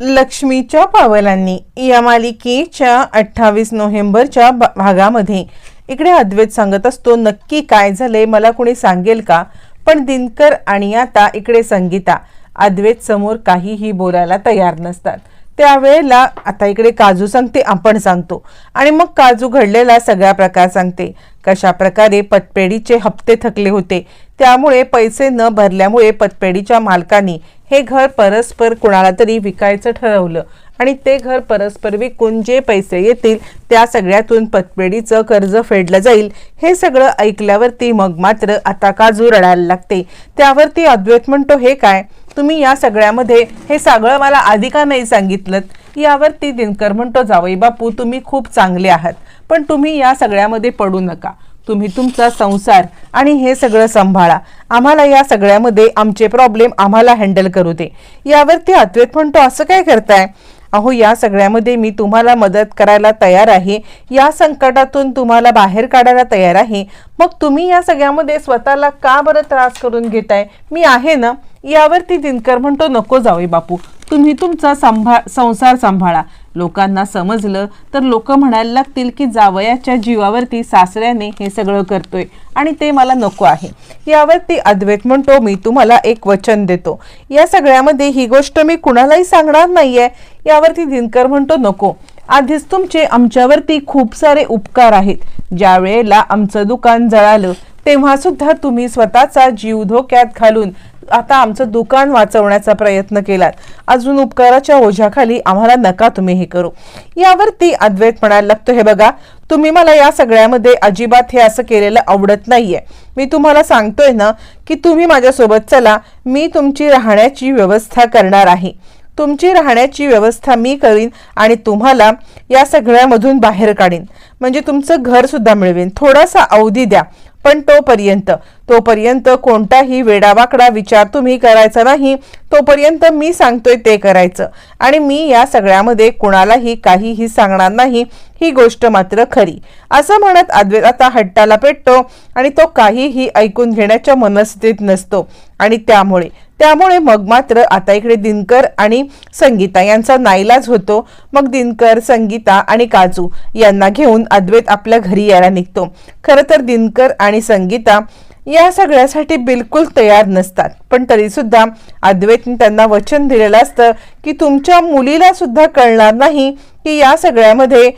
लक्ष्मीच्या पावलांनी या मालिकेच्या अठ्ठावीस नोव्हेंबरच्या भागामध्ये. इकडे अद्वैत सांगत असतो नक्की काय झालंय मला कोणी सांगेल का? पण दिनकर आणि आता इकडे संगीता अद्वैत समोर काहीही बोलायला तयार नसतात. त्यावेळेला आता इकडे काजू सांगते आपण सांगतो. आणि मग काजू घडलेला सगळा प्रकार सांगते. कशा प्रकारे पतपेढीचे हप्ते थकले होते. त्यामुळे पैसे न भरल्यामुळे पतपेढीच्या मालकांनी हे घर परस्पर कुणाला तरी विकायचं ठरवलं आणि ते घर परस्पर विकून जे पैसे येतील त्या सगळ्यातून पतपेढीचं कर्ज फेडलं जाईल. हे सगळं ऐकल्यावरती मग मात्र आता काजू रडायला लागते. त्यावरती अद्वैत म्हणतो हे काय? तुम्ही या सगळ्यामध्ये हे सगळं मला आधी का नाही सांगितलं? यावरती दिनकर म्हणतो जावई बापू तुम्ही खूप चांगले आहात पण तुम्ही या सगळ्यामध्ये पडू नका. तुम्ही तुमचा संसार आणि हे सगळं सांभाळा. आम्हाला या सगळ्यामध्ये आमचे प्रॉब्लेम आम्हाला हँडल करू दे. यावरती अद्वैत म्हणतो असं काय करताय? अहो या सगळ्यामध्ये मी तुम्हाला मदत करायला तयार आहे. या संकटातून तुम्हाला बाहेर काढायला तयार आहे. मग तुम्ही या सगळ्यामध्ये स्वतःला का बरं त्रास करून घेताय? मी आहे ना? यावरती दिनकर म्हणतो नको जावे बापू. तुम्ही तुमचा सांभाळ संसार सांभाळा. लोकांना समजलं तर लोक म्हणायला लागतील की जावयाच्या जीवावरती सासऱ्याने हे सगळं करतोय आणि ते मला नको आहे. यावरती अद्वैत म्हणतो मी तुम्हाला एक वचन देतो. या सगळ्यामध्ये ही गोष्ट मी कुणालाही सांगणार नाहीये. यावरती दिनकर म्हणतो नको. आधीच तुमचे आमच्यावरती खूप सारे उपकार आहेत. ज्या वेळेला आमचं दुकान जळालं तेव्हा सुद्धा तुम्ही स्वतःचा जीव धोक्यात घालून आता आमचं दुकान वाचवण्याचा प्रयत्न केलात. अजून उपकाराच्या ओझ्याखाली आम्हाला नका तुम्ही हे करू. यावरती अद्वैत म्हणायला लागतो हे बघा तुम्ही मला या सगळ्यामध्ये अजिबात हे असं केलेलं आवडत नाहीये. मी तुम्हाला सांगतोय ना की तुम्ही माझ्यासोबत चला मी तुमची राहण्याची व्यवस्था करणार आहे. तुमची राहण्याची व्यवस्था मी करीन आणि तुम्हाला या सगळ्यामधून बाहेर काढीन. म्हणजे तुमचं घर सुद्धा मिळवेन. थोडासा अवधी द्या पण तोपर्यंत तोपर्यंत कोणताही वेडावाकडा विचार तुम्ही करायचा नाही तोपर्यंत मी सांगतोय ते करायचं. आणि मी या सगळ्यामध्ये कुणालाही काहीही सांगणार नाही ही गोष्ट मात्र खरी. असं म्हणत अद्वैत आता हट्टाला पेटतो आणि तो काहीही ऐकून घेण्याच्या मनस्थितीत नसतो. आणि त्यामुळे त्यामुळे मग मात्र आता इकडे दिनकर आणि संगीता यांचा नाईलाज होतो. मग दिनकर संगीता आणि काजू यांना घेऊन अद्वैत आपल्या घरी यायला निघतो. खरं तर दिनकर आणि संगीता या सगळ्यासाठी बिलकुल तयार नसतात. पण तरीसुद्धा अद्वैतने त्यांना वचन दिलेलं असतं की तुमच्या मुलीला सुद्धा कळणार नाही की या सगळ्यामध्ये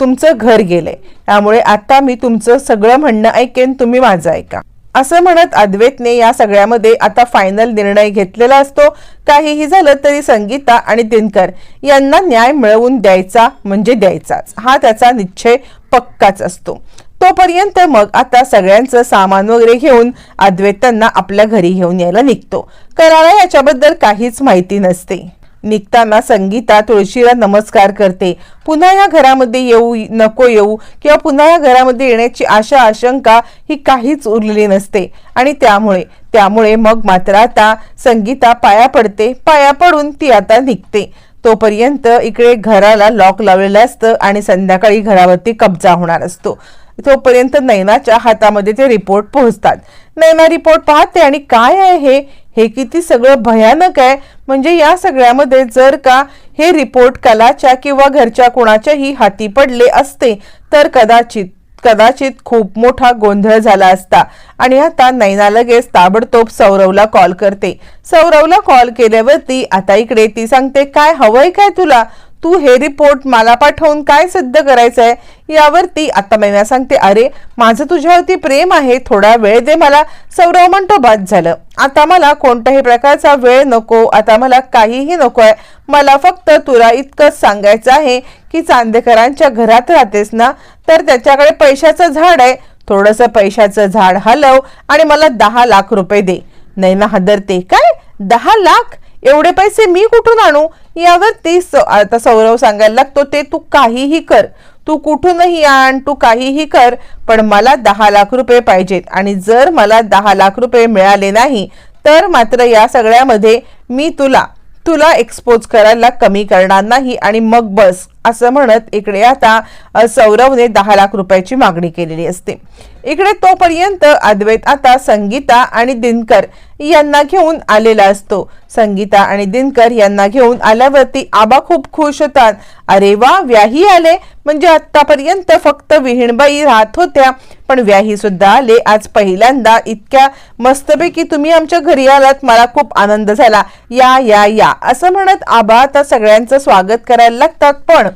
तुमचं घर गेले त्यामुळे आता मी तुमचं सगळं म्हणणं ऐकेन तुम्ही माझं ऐका. असं म्हणत अद्वैतने या सगळ्यामध्ये आता फायनल निर्णय घेतलेला असतो. काहीही झालं तरी संगीता आणि दिनकर यांना न्याय मिळवून द्यायचा म्हणजे द्यायचाच. हा त्याचा निश्चय पक्काच असतो. तोपर्यंत मग आता सगळ्यांचं सामान वगैरे घेऊन अद्वैतांना आपल्या घरी घेऊन यायला निघतो. करायला याच्याबद्दल काहीच माहिती नसते. निघताना संगीता तुळशीला नमस्कार करते. पुन्हा या घरामध्ये येऊ नको येऊ किंवा पुन्हा या घरामध्ये येण्याची आशा आशंका ही काहीच उरलेली नसते. आणि त्यामुळे त्यामुळे मग मात्र आता संगीता पाया पडते. पाया पडून ती आता निघते. तोपर्यंत इकडे घराला लॉक लावलेलं असतं आणि संध्याकाळी घरावरती कब्जा होणार असतो. तोपर्यंत नैनाच्या हातामध्ये ते रिपोर्ट पोहोचतात. नैना रिपोर्ट पाहते आणि काय आहे हे? हे किती सगळं भयानक आहे. म्हणजे या सगळ्यामध्ये जर का हे रिपोर्ट कलाच्या किंवा घरच्या कोणाच्याही हाती पडले असते तर कदाचित कदाचित खूप मोठा गोंधळ झाला असता. आणि आता नैना लगेच ताबडतोब सौरवला कॉल करते. सौरवला कॉल केल्यावरती आता इकडे ती सांगते काय हवंय काय तुला? तू हे रिपोर्ट मला पाठवून काय सिद्ध करायचंय? यावरती आता मैना सांगते अरे माझं तुझ्यावरती प्रेम आहे थोडा वेळ दे मला. सौरव म्हणतो बाद झालं. आता मला कोणत्याही प्रकारचा वेळ नको आता मला काहीही नको आहे मला फक्त तुला इतकंच सांगायचं आहे की चांदेकरांच्या घरात राहतेस ना तर त्याच्याकडे पैशाचं झाड आहे. थोडंसं पैशाचं झाड हलव आणि मला दहा लाख रुपये दे. नैना हदरते काय? दहा लाख? एवढे पैसे मी कुठून आणू? यावर ती स- आता सौरव सांगायला लागतो ते तू काहीही कर. तू कुठूनही आण तू काहीही कर पण मला दहा लाख रुपये पाहिजेत. आणि जर मला दहा लाख रुपये मिळाले नाही तर मात्र या सगळ्यामध्ये मी तुला तुला एक्सपोज करायला कमी करणार नाही. आणि मग बस असं म्हणत इकडे आता सौरवने दहा लाख रुपयाची मागणी केलेली असते. इकडे तोपर्यंत अद्वैत आता संगीता आणि दिनकर यांना घेऊन आलेला असतो. संगीता आणि दिनकर यांना घेऊन आल्यावरती आबा खूप खुश होतात. अरे वा व्याही आले. म्हणजे आतापर्यंत फक्त विहीणबाई राहत होत्या. पण व्याही सुद्धा आले. आज पहिल्यांदा इतक्या मस्तपैकी तुम्ही आमच्या घरी आलात. मला खूप आनंद झाला. या या या. असं म्हणत आबा आता सगळ्यांचं स्वागत करायला लागतात. पण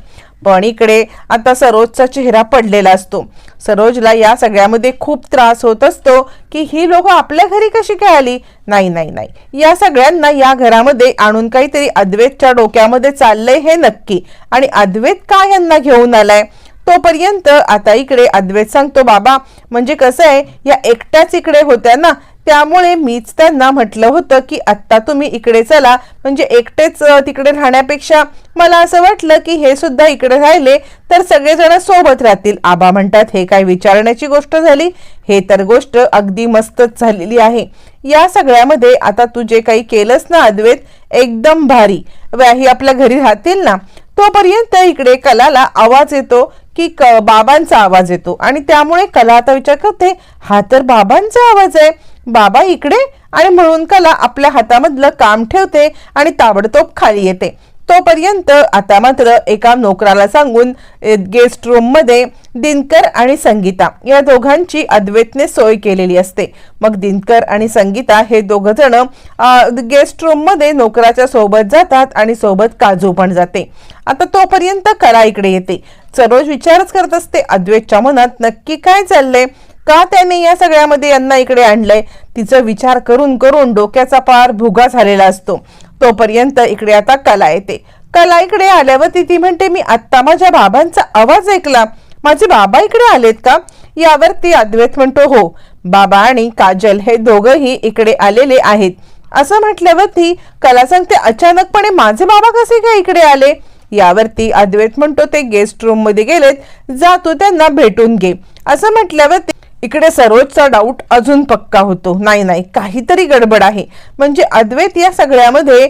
पण इकडे आता सरोजचा चेहरा पडलेला असतो. सरोजला या सगळ्यामध्ये खूप त्रास होत असतो की ही लोक आपल्या घरी कशी काय आली? नाही नाही नाही. या सगळ्यांना या घरामध्ये आणून काहीतरी अद्वैतच्या डोक्यामध्ये चाललंय हे नक्की. आणि अद्वैत का यांना घेऊन आलाय? तोपर्यंत आता इकडे अद्वैत सांगतो बाबा म्हणजे कसं आहे या एकट्याच इकडे होत्या ना त्यामुळे मीच त्यांना म्हटलं होतं की आत्ता तुम्ही इकडे चला. म्हणजे एकटेच तिकडे राहण्यापेक्षा मला असं वाटलं की हे सुद्धा इकडे राहिले तर सगळेजण सोबत राहतील. आबा म्हणतात हे काय विचारण्याची गोष्ट झाली? हे तर गोष्ट अगदी मस्तच झालेली आहे. या सगळ्यामध्ये आता तू जे काही केलंस ना अद्वैत एकदम भारी. व्याही आपल्या घरी राहतील ना तोपर्यंत इकडे कलाला आवाज येतो की क- बाबांचा आवाज येतो. आणि त्यामुळे कला आता विचार करते हा तर बाबांचा आवाज आहे. बाबा इकडे आणि म्हणून कला आपल्या हातामधलं काम ठेवते आणि ताबडतोब खाली येते. तोपर्यंत आता मात्र एका नोकराला सांगून गेस्ट रूममध्ये दिनकर आणि संगीता या दोघांची अद्वैतने सोय केलेली असते. मग दिनकर आणि संगीता हे दोघ जण गेस्ट रूममध्ये नोकराच्या सोबत जातात आणि सोबत काजू पण जाते. आता तोपर्यंत कला इकडे येते. सरोज विचारच करत असते अद्वैतच्या मनात नक्की काय चाललंय? का त्याने या सगळ्यामध्ये यांना इकडे आणलंय? तिचा विचार करून करून डोक्याचा पार भुगा झालेला असतो. तोपर्यंत इकडे आता कला येते. कला इकडे आल्यावरती ती म्हणते मी आत्ता माझ्या बाबांचा आवाज ऐकला. माझे बाबा इकडे आलेत का? यावरती अद्वैत म्हणतो हो. बाबा आणि काजल हे दोघंही इकडे आलेले आहेत. असं म्हटल्यावर ती कला सांगते अचानकपणे माझे बाबा कसे काय इकडे आले? यावरती अद्वैत म्हणतो ते गेस्ट रूममध्ये गेलेत. जा तू त्यांना भेटून घे. असं म्हटल्यावर इकडे सरोजचा डाऊट अजून पक्का होतो. नाही नाही काहीतरी गडबड आहे. म्हणजे अद्वैत या सगळ्यामध्ये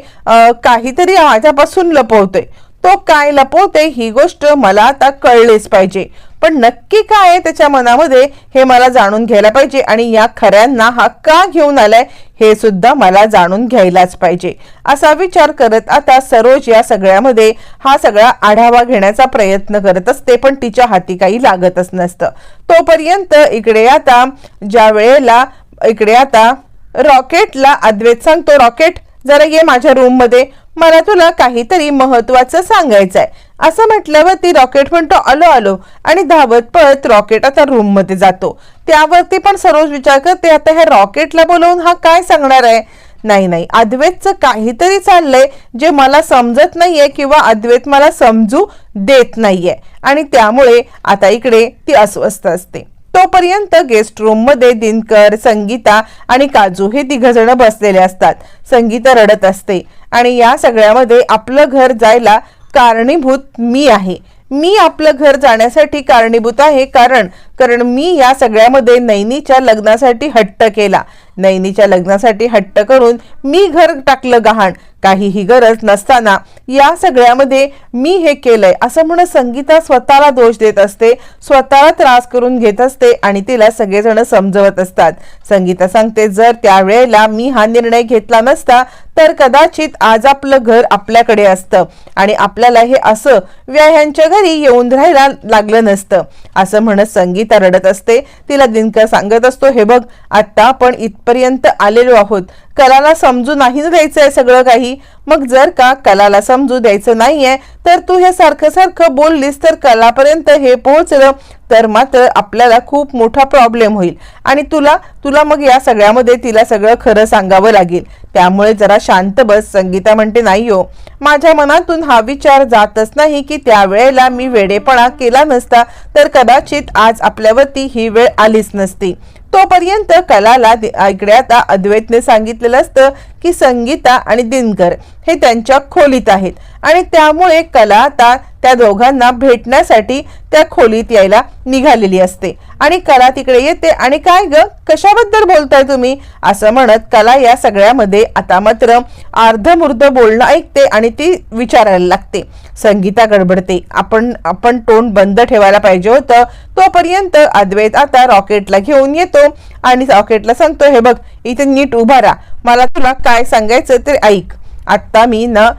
काहीतरी माझ्यापासून लपवतोय. तो काय लपवते ही गोष्ट मला आता कळलीच पाहिजे. पण नक्की काय आहे त्याच्या मनामध्ये हे मला जाणून घ्यायला पाहिजे आणि या खऱ्यांना हा का घेऊन आलाय हे सुद्धा मला जाणून घ्यायलाच पाहिजे. असा विचार करत आता सरोज या सगळ्यामध्ये हा सगळा आढावा घेण्याचा प्रयत्न करत असते पण तिच्या हाती काही लागतच नसतं. तोपर्यंत इकडे आता ज्या वेळेला इकडे आता रॉकेटला अद्वैत सांगतो रॉकेट जरा ये माझ्या रूममध्ये मला तुला काहीतरी महत्वाचं सांगायचं आहे असं म्हटल्यावर ती रॉकेट म्हणतो आलो आलो. आणि धावत पळत रॉकेट आता रूममध्ये जातो. त्यावरती पण सरोज विचार करते आता ह्या रॉकेटला बोलवून हा काय सांगणार आहे? नाही नाही. अद्वैतचं काहीतरी चाललंय जे मला समजत नाहीये किंवा अद्वैत मला समजू देत नाहीये. आणि त्यामुळे आता इकडे ती अस्वस्थ असते. तोपर्यंत गेस्ट रूममध्ये दिनकर संगीता आणि काजू हे तिघजण बसलेले असतात. संगीता रडत असते. आणि या सगळ्यामध्ये आपलं घर जायला कारणीभूत मी आहे. मी आपलं घर जाण्यासाठी कारणीभूत आहे कारण कारण मी या सगळ्यामध्ये नैनीच्या लग्नासाठी हट्ट केला. नैनीच्या लग्नासाठी हट्ट करून मी घर टाकलं गहाण. काहीही गरज नसताना या सगळ्यामध्ये मी हे केलंय. असं म्हणत संगीता स्वतःला दोष देत असते स्वतःला त्रास करून घेत असते आणि तिला सगळेजण समजवत असतात. संगीता सांगते जर त्यावेळेला मी हा निर्णय घेतला नसता तर कदाचित आज आपलं घर आपल्याकडे असतं आणि आपल्याला हे असं व्याह्यांच्या घरी येऊन राहायला लागलं नसतं. असं म्हणत संगीत रडत असते तिला दिनकर सांगत असतो हे बघ आत्ता आपण इथपर्यंत आलेलो आहोत. कलाला समजू नाही द्यायचं आहे सगळं काही. मग जर का कलाला समजू द्यायचं नाहीये तर तू हे सारखं सारखं बोललीस तर कलापर्यंत हे पोहोचलं. तर मात्र आपल्याला खूप मोठा प्रॉब्लेम होईल. आणि तुला तुला मग या सगळ्यामध्ये तिला सगळं खरं सांगावं लागेल. त्यामुळे जरा शांत बस. संगीता म्हणते नाही हो. माझ्या मनातून हा विचार जातच नाही की त्यावेळेला मी वेडेपणा केला नसता तर कदाचित आज आपल्यावरती ही वेळ आलीच नसती. तोपर्यंत कलाला इकडे आता अद्वैतने सांगितलेलं असतं की संगीता आणि दिनकर हे त्यांच्या खोलीत आहेत. आणि त्यामुळे कला आता त्या दोघांना भेटण्यासाठी त्या खोलीत यायला निघालेली असते. आणि कला तिकडे येते. आणि काय ग? कशाबद्दल बोलताय तुम्ही? असं म्हणत कला या सगळ्यामध्ये आता मात्र अर्धमूर्ध बोलणं ऐकते आणि ती विचारायला लागते. संगीता गडबडते. आपण आपण तोंड बंद ठेवायला पाहिजे होतं. तोपर्यंत अद्वैत आता रॉकेटला घेऊन येतो आणि रॉकेटला सांगतो हे बघ इथे नीट उभा राहा. मला तुला काय सांगायचं ते ऐक. आत्ता मी ना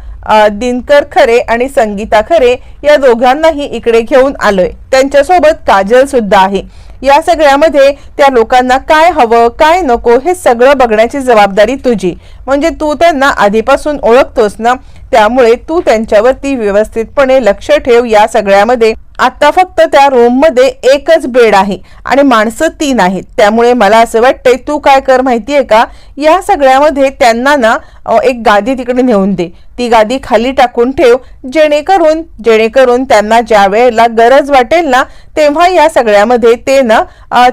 दिनकर खरे आणि संगीता खरे या दोघांनाही इकडे घेऊन आलोय. त्यांच्यासोबत काजल सुद्धा आहे. या सगळ्यामध्ये त्या लोकांना काय हवं काय नको हे सगळं बघण्याची जबाबदारी तुझी. म्हणजे तू त्यांना आधीपासून ओळखतोस ना? त्यामुळे तू त्यांच्यावरती व्यवस्थितपणे लक्ष ठेव या सगळ्यामध्ये. आता फक्त त्या रूममध्ये एकच बेड आहे आणि माणसं तीन आहेत. त्यामुळे मला असं वाटतंय तू काय कर माहितीये का? या सगळ्यामध्ये त्यांना ना एक गादी तिकडे नेऊन दे. ती गादी खाली टाकून ठेव जेणेकरून जेणेकरून त्यांना ज्या वेळेला गरज वाटेल ना तेव्हा या सगळ्यामध्ये ते ना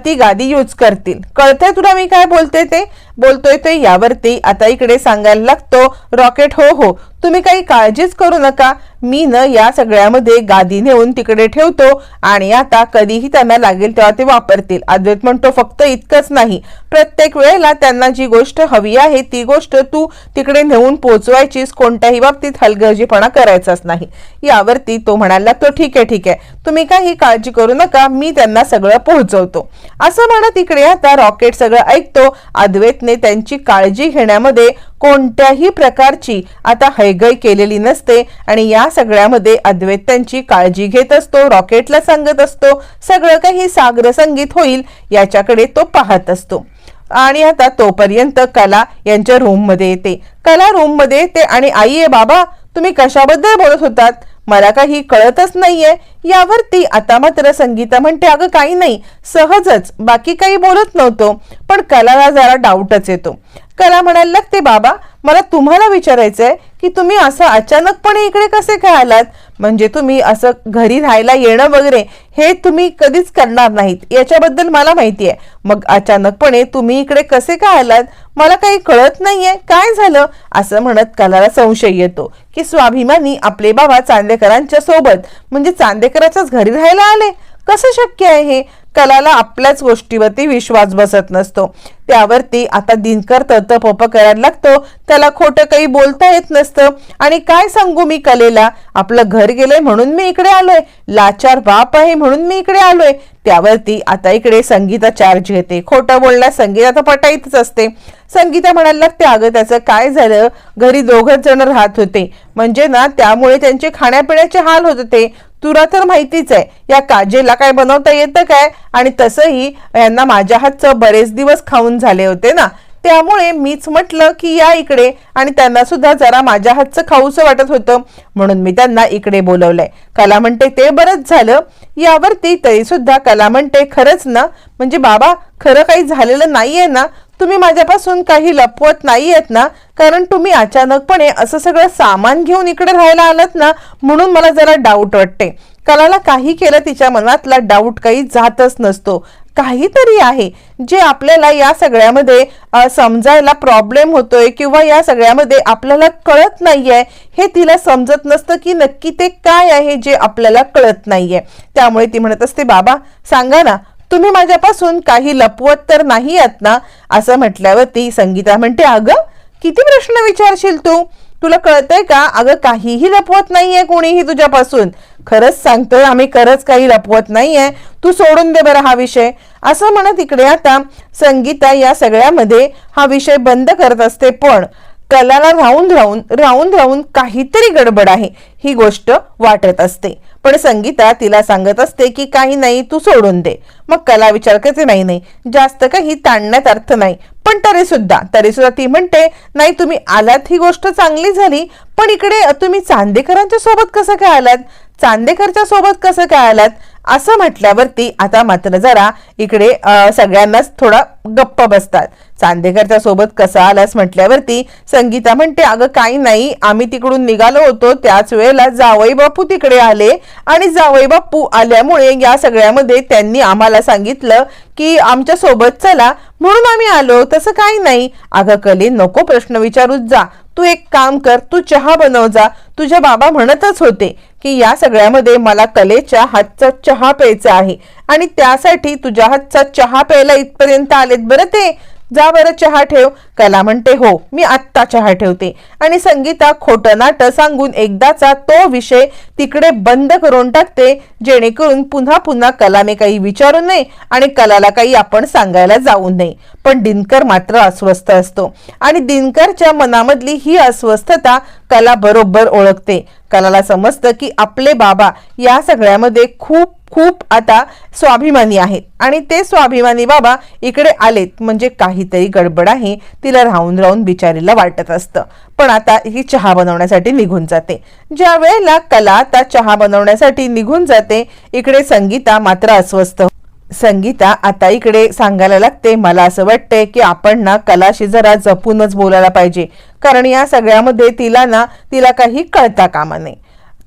ती गादी यूज करतील. कळतंय तुला मी काय बोलते ते? बोलतोय ते यावरती. आता इकडे सांगायला लागतो रॉकेट हो हो. तुम्ही काही काळजीच करू नका. मी न या सगळ्यामध्ये गादी नेऊन तिकडे ठेवतो आणि आता कधीही त्यांना लागेल तेव्हा ते वापरतील. अद्वैत म्हणतो फक्त इतकंच नाही. प्रत्येक वेळेला त्यांना जी गोष्ट हवी आहे ती गोष्ट तू तिकडे नेऊन पोहोचवायचीस कोणत्याही बाबतीत हलगर्जीपणा करायचाच नाही. यावरती तो म्हणाला तो ठीक आहे ठीक आहे. तुम्ही काही काळजी करू नका. मी त्यांना सगळं पोहोचवतो. असं म्हणत इकडे आता रॉकेट सगळं ऐकतो. अद्वैतने त्यांची काळजी घेण्यामध्ये कोणत्याही प्रकारची आता हैगय केलेली नसते आणि या सगळ्यामध्ये अद्वैत त्यांची काळजी घेत असतो रॉकेटला सांगत असतो सगळं काही सागर संगीत होईल याच्याकडे तो पाहत असतो. आणि आता तोपर्यंत कला यांच्या रूममध्ये येते. कला रूममध्ये येते आणि आई आहे बाबा तुम्ही कशाबद्दल बोलत होतात? मला काही कळतच नाहीये. यावर ती आता मात्र संगीता म्हणते अगं काही नाही. सहजच. बाकी काही बोलत नव्हतो. पण कलाला जरा डाऊटच येतो. कला म्हणायला लागते बाबा मला तुम्हाला विचारायचंय की तुम्ही असं अचानकपणे इकडे कसे काय आलात? म्हणजे तुम्ही असं घरी राहायला येणं वगैरे हे तुम्ही कधीच करणार नाहीत. याच्याबद्दल मला माहिती आहे. मग अचानकपणे तुम्ही इकडे कसे काय आलात? मला काही कळत नाहीये. काय झालं? असं म्हणत कलाला संशय येतो की स्वाभिमानी आपले बाबा चांदेकरांच्या सोबत म्हणजे चांदेकराच्याच घरी राहायला आले. कसं शक्य आहे हे? कलाला आपल्याच गोष्टीवरती विश्वास बसत नसतो. त्यावरती आता दिनकर तत करायला लागतो. त्याला खोटं काही बोलता येत नसतं. आणि काय सांगू मी कलेला? आपलं घर गेलंय म्हणून मी इकडे आलोय. लाचार बाप आहे म्हणून मी इकडे आलोय. त्यावरती आता इकडे संगीता चार्ज घेते. खोटं बोलण्यास संगीता तर पटाईतच असते. संगीता म्हणायला लागते अगं त्याचं काय झालं? घरी दोघंच जण राहत होते. म्हणजे ना त्यामुळे त्यांचे खाण्यापिण्याचे हाल होत होते. तुला तर माहितीच आहे. या काजेला काय बनवता येतं काय? आणि तसंही यांना माझ्या हातचं बरेच दिवस खाऊन झाले होते ना. त्यामुळे मीच म्हटलं की या इकडे. आणि त्यांना सुद्धा जरा माझ्या हातचं खाऊसं वाटत होतं. म्हणून मी त्यांना इकडे बोलवलंय. कला म्हणते ते बरंच झालं. यावरती तरी सुद्धा कला म्हणते खरंच ना. म्हणजे बाबा खरं काही झालेलं नाहीये ना. तुम्ही माझ्यापासून काही लपवत नाही आहेत ना? कारण तुम्ही अचानकपणे असं सगळं सामान घेऊन इकडे राहायला आलात ना म्हणून मला जरा डाऊट वाटते. कलाला काही केलं तिच्या मनातला डाऊट काही जातच नसतो. काहीतरी आहे जे आपल्याला या सगळ्यामध्ये समजायला प्रॉब्लेम होतोय किंवा या सगळ्यामध्ये आपल्याला कळत नाहीये हे तिला समजत नसतं की नक्की ते काय आहे जे आपल्याला कळत नाहीये. त्यामुळे ती म्हणत असते बाबा सांगा ना तुम्ही माझ्यापासून काही लपवत तर नाही आहात ना? असं म्हटल्यावरती संगीता म्हणते अगं किती प्रश्न विचारशील तू? तुला कळतंय का? अगं काहीही लपवत नाहीये कोणीही तुझ्यापासून. खरंच सांगतोय आम्ही खरंच काही लपवत नाहीये. तू सोडून दे बरं हा विषय. असं म्हणत इकडे आता संगीता या सगळ्यामध्ये हा विषय बंद करत असते. पण कलाला राहून राहून राहून राहून काहीतरी गडबड आहे. ही गोष्ट वाटत असते. पण संगीता तिला सांगत असते की काही नाही तू सोडून दे. मग कला विचार करते नाही नाही जास्त काही ताणण्यात अर्थ नाही. पण तरी सुद्धा तरी सुद्धा ती म्हणते नाही तुम्ही आलात ही गोष्ट चांगली झाली पण इकडे तुम्ही चांदेकरांच्या सोबत कसं काय आलात? चांदेकरच्या सोबत कसं काय आलात? असं म्हटल्यावरती आता मात्र जरा इकडे सगळ्यांनाच थोडा गप्प बसतात. चांदेकरच्या सोबत कसा आलास म्हटल्यावरती संगीता म्हणते अगं काही नाही. आम्ही तिकडून निघालो होतो. त्याच वेळेला जावई बापू तिकडे आले आणि जावई बापू आल्यामुळे या सगळ्यामध्ये त्यांनी आम्हाला सांगितलं की आमच्यासोबत चला. म्हणून आम्ही आलो. तसं काही नाही. अगं कली नको प्रश्न विचारूच जा. तू एक काम कर तू चहा बनव जा. तुझे बाबा म्हणतच होते की या सगळ्यामध्ये मला कलेच्या हातचा चहा प्यायचा आहे आणि त्यासाठी तुझ्या हातचा चहा प्यायला इथपर्यंत आलेत बरं ते? जा बरं चहा ठेव. कला म्हणते हो मी आत्ता चहा ठेवते. आणि संगीता खोटं नाटं सांगून एकदाचा तो विषय तिकडे बंद करून टाकते जेणेकरून पुन्हा पुन्हा कलाने काही विचारू नये आणि कलाला काही आपण सांगायला जाऊ नये. पण दिनकर मात्र अस्वस्थ असतो. आणि दिनकरच्या मनामधली ही अस्वस्थता कला बरोबर ओळखते. कलाला समजतं की आपले बाबा या सगळ्यामध्ये खूप खूप आता स्वाभिमानी आहेत. आणि ते स्वाभिमानी बाबा इकडे आलेत. म्हणजे काहीतरी गडबड आहे. तिला राहून राहून बिचारीला वाटत असतं. पण आता ही चहा बनवण्यासाठी निघून जाते. ज्या वेळेला कला आता चहा बनवण्यासाठी निघून जाते इकडे संगीता मात्र अस्वस्थ. संगीता आता इकडे सांगायला लागते मला असं वाटतंय की आपण ना कलाशी जरा जपूनच बोलायला पाहिजे. कारण या सगळ्यामध्ये तिला ना तिला काही कळता कामा नाही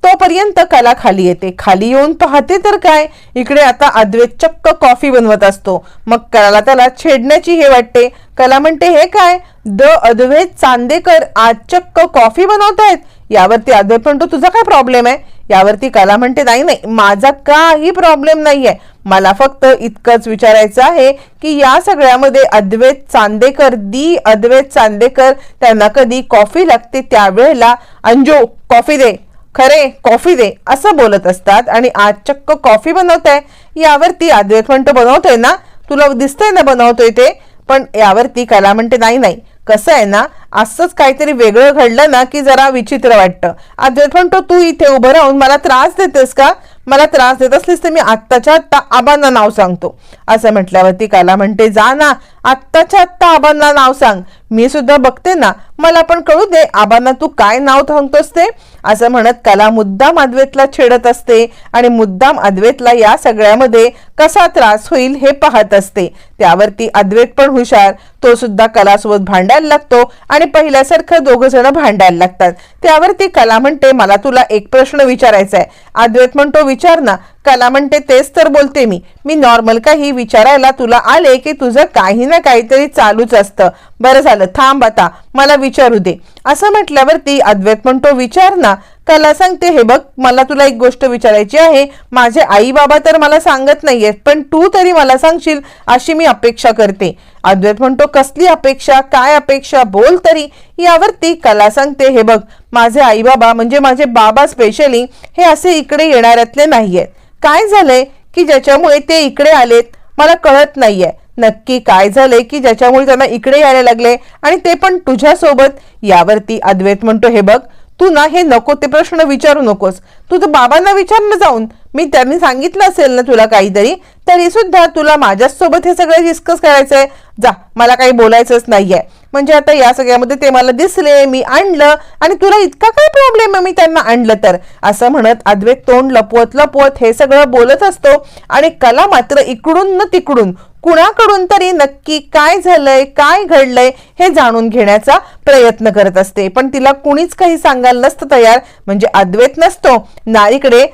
तोपर्यंत कला खाली येते. खाली येऊन पाहते तर काय? इकडे आता अद्वैत चक्क कॉफी बनवत असतो. मग कलाला त्याला छेडण्याची हे वाटते. कला म्हणते हे काय? द अद्वैत चांदेकर आज चक्क कॉफी बनवतायत. यावरती अद्वैत म्हणतो तुझा काय प्रॉब्लेम आहे? यावरती कला म्हणते नाही नाही माझा काही प्रॉब्लेम नाहीये. मला फक्त इतकंच विचारायचं आहे की या सगळ्यामध्ये अद्वैत चांदेकर दी अद्वैत चांदेकर त्यांना कधी कॉफी लागते त्यावेळेला? अंजो कॉफी दे. खरे कॉफी दे असं बोलत असतात आणि आज चक्क कॉफी बनवताय यावरती अद्वैत म्हणतो बनवतोय ना? तुला दिसतंय ना बनवतोय ते? पण यावरती कला म्हणते नाही नाही. कसं आहे ना असंच काहीतरी वेगळं घडलं ना की जरा विचित्र वाटतं. अद्वैत म्हणतो तू इथे उभं राहून मला त्रास देतेस का? मला त्रास देत असलीस तर मी आत्ताच्या आत्ता आबांना नाव सांगतो. असं म्हटल्यावरती काला म्हणते जा ना आत्ताच्या आत्ता आबांना नाव सांग. मी सुद्धा बघते ना. मला पण कळू दे आबांना तू काय नाव सांगतोस ते? असं म्हणत कला मुद्दाम अद्वैतला छेडत असते आणि मुद्दाम अद्वैतला या सगळ्यामध्ये कसा त्रास होईल हे पाहत असते. त्यावरती अद्वैत पण हुशार. तो सुद्धा कलासोबत भांडायला लागतो आणि पहिल्यासारखं दोघ जण भांडायला लागतात. त्यावरती कला म्हणते मला तुला एक प्रश्न विचारायचा आहे अद्वैत म्हणतो विचार ना. कला म्हणते तेच तर बोलते मी. मी नॉर्मल काही विचारायला तुला आले की तुझं काही ना काहीतरी चालूच असतं. बरं झालं थांब आता मला विचारू दे. असं म्हटल्यावरती अद्वैत म्हणतो विचार ना. कला सांगते हे बघ मला तुला एक गोष्ट विचारायची आहे. माझे आई बाबा तर मला सांगत नाहीयेत पण तू तरी मला सांगशील अशी मी अपेक्षा करते. अद्वैत म्हणतो कसली अपेक्षा? काय अपेक्षा? बोल तरी. यावरती कला सांगते हे बघ माझे आई बाबा म्हणजे माझे बाबा स्पेशली हे असे इकडे येणाऱ्यातले नाहीयेत. काय झालंय की ज्याच्यामुळे ते इकडे आलेत? मला कळत नाहीये. नक्की काय झालंय की ज्याच्यामुळे त्यांना इकडे यायला लागले? आणि ते पण तुझ्यासोबत? यावरती अद्वैत म्हणतो हे बघ तू ना हे नको ते प्रश्न विचारू नकोस. तू तर बाबांना विचार ना जाऊन मी त्यांनी सांगितलं असेल ना तुला काहीतरी तरी सुद्धा तुला माझ्यासोबत हे सगळं डिस्कस करायचंय. जा मला काही बोलायचंच नाहीये. म्हणजे आता या सगळ्यामध्ये ते मला दिसले मी आणलं आणि तुला इतका काय प्रॉब्लेम आहे? मी त्यांना आणलं तर. असं म्हणत अद्वैत तोंड लपवत लपवत हे सगळं बोलत असतो आणि कला मात्र इकडून न तिकडून कुणाकडून तरी नक्की काय झालंय काय घडलंय हे जाणून घेण्याचा प्रयत्न करत असते. पण तिला कुणीच काही सांगायला नसतं तयार म्हणजे अद्वैत नसतो. ना इकडे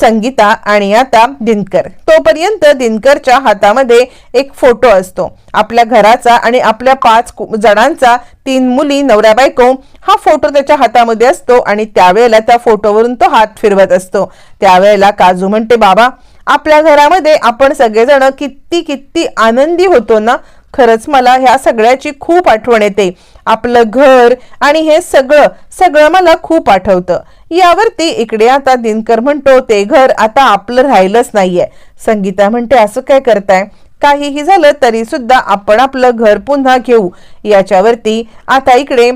संगीता आणि आता दिनकर. तोपर्यंत दिनकरच्या हातामध्ये एक फोटो असतो. आपल्या घराचा आणि आपल्या पाच जणांचा तीन मुली नवऱ्या बायको हा फोटो त्याच्या हातामध्ये असतो आणि त्यावेळेला त्या फोटोवरून तो हात फिरवत असतो. त्यावेळेला काजू म्हणते बाबा आपल्या घरामध्ये आपण सगळेजण किती किती आनंदी होतो ना खरंच मला ह्या सगळ्याची खूप आठवण येते. आपलं घर आणि हे सगळं सगळं मला खूप आठवतं. यावरती इकडे आता दिनकर म्हणतो ते घर आता आपलं राहिलंच नाहीये. संगीता म्हणते असं काय करताय? काहीही झालं तरी सुद्धा आपण आपलं घर पुन्हा घेऊ. याच्यावरती आता इकडे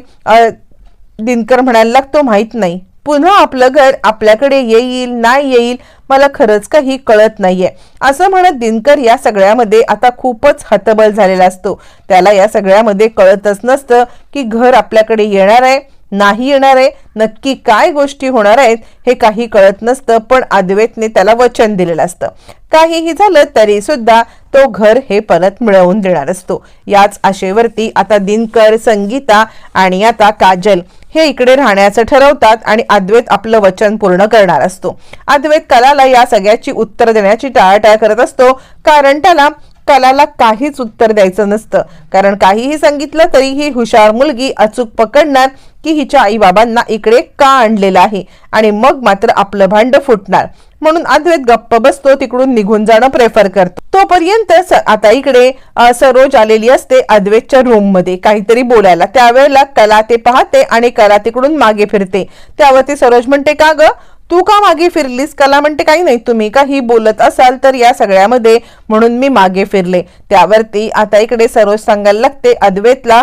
दिनकर म्हणायला लागतो माहीत नाही. पुन्हा आपलं घर आपल्याकडे येईल नाही येईल मला खरंच काही कळत नाहीये. असं म्हणत दिनकर या सगळ्यामध्ये आता खूपच हतबल झालेला असतो. त्याला या सगळ्यामध्ये कळतच नसतं की घर आपल्याकडे येणार आहे नाही येणार आहे नक्की काय गोष्टी होणार आहेत हे काही कळत नसतं पण अद्वैतने त्याला वचन दिलेलं असतं. काहीही झालं तरी सुद्धा तो घर हे परत मिळवून देणार असतो. याच आशेवरती आता दिनकर संगीता आणि आता काजल हे इकडे राहण्याचं ठरवतात आणि अद्वैत आपलं वचन पूर्ण करणार असतो. अद्वैत कलाला या सगळ्याची उत्तर देण्याची टाळाटाळ करत असतो. कारण त्याला कलाला काहीच उत्तर द्यायचं नसतं. कारण काहीही सांगितलं तरी ही हुशार मुलगी अचूक पकडणार की हिच्या आई बाबांना इकडे का आणलेलं आहे? आणि मग मात्र आपलं भांड फुटणार. म्हणून अद्वैत गप्प बसतो तिकडून निघून जाणं प्रेफर करतो. तोपर्यंत स- आता इकडे सरोज आलेली असते अद्वैतच्या रूममध्ये. काहीतरी बोलायला. त्यावेळेला कला ते पाहते आणि कला तिकडून मागे फिरते. त्यावरती सरोज म्हणते का ग? तू का मागे फिरलीस? कला म्हणते काही नाही तुम्ही. काही बोलत असाल तर या सगळ्यामध्ये. म्हणून मी मागे फिरले. त्यावरती आता इकडे सरोज सांगायला लागते अद्वैतला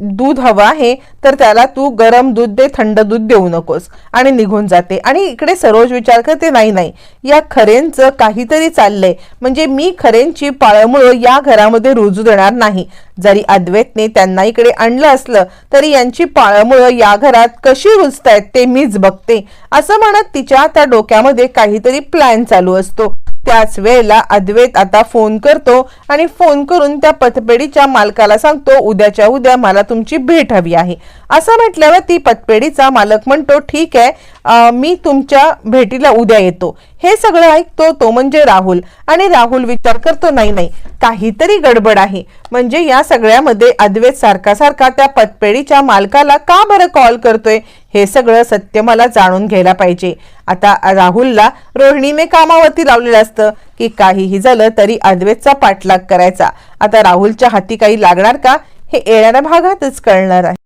दूध हवं आहे. तर त्याला तू गरम दूध दे थंड दूध देऊ नकोस. आणि निघून जाते. आणि इकडे सरोज विचार करते नाही नाही या खरेंचं काहीतरी चाललंय. म्हणजे मी खरेंची पाळमुळं या घरामध्ये रुजू देणार नाही. जरी अद्वैतने त्यांना इकडे आणलं असलं तरी यांची पाळमुळं या घरात कशी रुजतायत ते मीच बघते. असं म्हणत तिच्या त्या डोक्यामध्ये काहीतरी प्लॅन चालू असतो. त्याच वेळेला अद्वैत आता फोन करतो आणि फोन करून त्या पतपेढीच्या मालकाला सांगतो उद्याच्या उद्या मला तुमची भेट हवी आहे. असं म्हटल्यावर ती पतपेढीचा मालक म्हणतो ठीक आहे मी तुमच्या भेटीला उद्या येतो. हे सगळं ऐकतो तो म्हणजे राहुल आणि राहुल विचार करतो नाही नाही काहीतरी गडबड आहे. म्हणजे या सगळ्यामध्ये अद्वैत सारखा सारखा त्या पतपेढीच्या मालकाला का बरं कॉल करतोय? हे सगळं सत्य मला जाणून घ्यायला पाहिजे. आता राहुलला रोहिणीने कामावरती लावलेलं असतं की काहीही झालं तरी अद्वैतचा पाठलाग करायचा. आता राहुलच्या हाती काही लागणार का हे येणाऱ्या भागातच कळणार आहे.